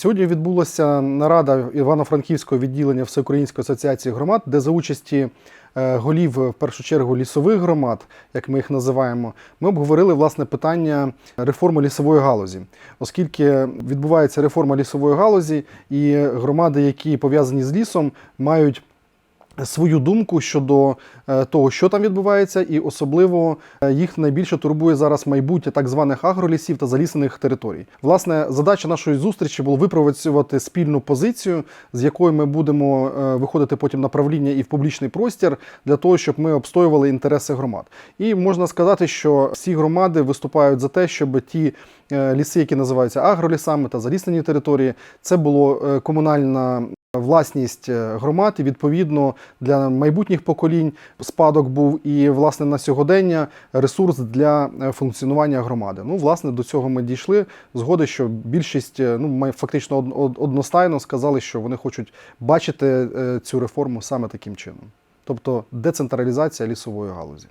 Сьогодні відбулася нарада Івано-Франківського відділення Всеукраїнської асоціації громад, де за участі е, голів в першу чергу лісових громад, як ми їх називаємо, ми обговорили власне питання реформи лісової галузі, оскільки відбувається реформа лісової галузі, і громади, які пов'язані з лісом, мають свою думку щодо е, того, що там відбувається, і особливо е, їх найбільше турбує зараз майбутнє так званих агролісів та залісених територій. Власне, задача нашої зустрічі було випрацювати спільну позицію, з якою ми будемо е, виходити потім на правління і в публічний простір для того, щоб ми обстоювали інтереси громад. І можна сказати, що всі громади виступають за те, щоб ті ліси, які називаються агролісами та заліснені території, це було комунальна власність е, громад і відповідно для майбутніх поколінь спадок був і власне на сьогодення ресурс для е, функціонування громади. Ну, власне, до цього ми дійшли. Згоди, що більшість е, ну май- фактично од- од- одностайно сказали, що вони хочуть бачити цю реформу саме таким чином, тобто децентралізація лісової галузі.